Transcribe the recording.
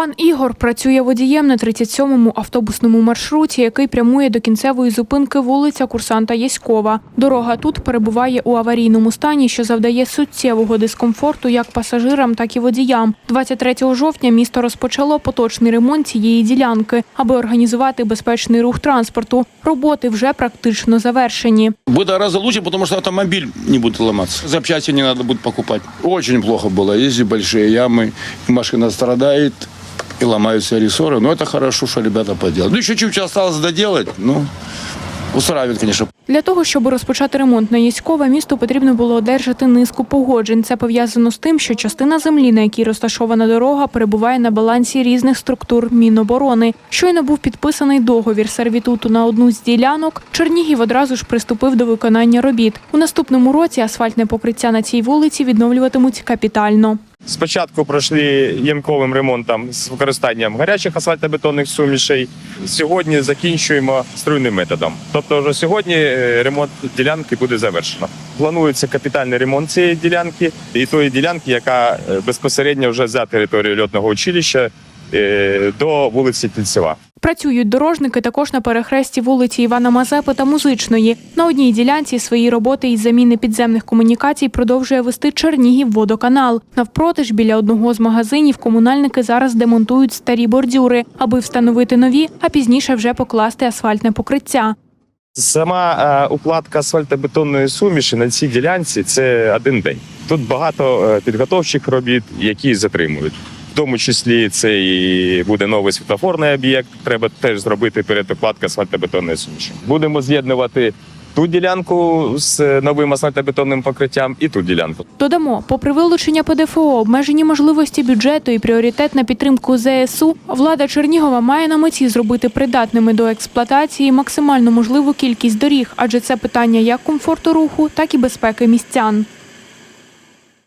Пан Ігор працює водієм на 37-му автобусному маршруті, який прямує до кінцевої зупинки вулиця Курсанта Яськова. Дорога тут перебуває у аварійному стані, що завдає суттєвого дискомфорту як пасажирам, так і водіям. 23 жовтня місто розпочало поточний ремонт цієї ділянки, аби організувати безпечний рух транспорту. Роботи вже практично завершені. Будет гораздо лучше, потому что автомобиль не будет ломаться. Запчасти не надо будет покупать. Очень плохо было. Есть большие ямы, и машина страдает, и ломаются рессоры. Но это хорошо, что ребята поделали. Ну, еще чуть-чуть осталось доделать. Ну, устраивает, конечно. Для того, щоб розпочати ремонт на Яськова, місту потрібно було одержати низку погоджень. Це пов'язано з тим, що частина землі, на якій розташована дорога, перебуває на балансі різних структур Міноборони. Щойно був підписаний договір сервітуту на одну з ділянок. Чернігів одразу ж приступив до виконання робіт. У наступному році асфальтне покриття на цій вулиці відновлюватимуть капітально. Спочатку пройшли ямковим ремонтом з використанням гарячих асфальтобетонних сумішей. Сьогодні закінчуємо струйним методом. Тобто, вже сьогодні е, ремонт ділянки буде завершено. Планується капітальний ремонт цієї ділянки і тої ділянки, яка е, безпосередньо вже за територією льотного училища е, до вулиці Тільцева. Працюють дорожники також на перехресті вулиці Івана Мазепи та Музичної. На одній ділянці свої роботи із заміни підземних комунікацій продовжує вести Чернігів водоканал. Навпроти ж біля одного з магазинів комунальники зараз демонтують старі бордюри, аби встановити нові, а пізніше вже покласти асфальтне покриття. Сама е, укладка асфальтобетонної суміші на цій ділянці це один день. Тут багато е, підготовчих робіт, які затримують. Тому числі це і буде новий світлофорний об'єкт. Треба теж зробити перед укладкою асфальтобетонної суміші. Будемо з'єднувати ту ділянку з новим асфальтобетонним покриттям і ту ділянку. Додамо, попри вилучення ПДФО, обмежені можливості бюджету і пріоритет на підтримку ЗСУ, влада Чернігова має на меті зробити придатними до експлуатації максимально можливу кількість доріг, адже це питання як комфорту руху, так і безпеки містян.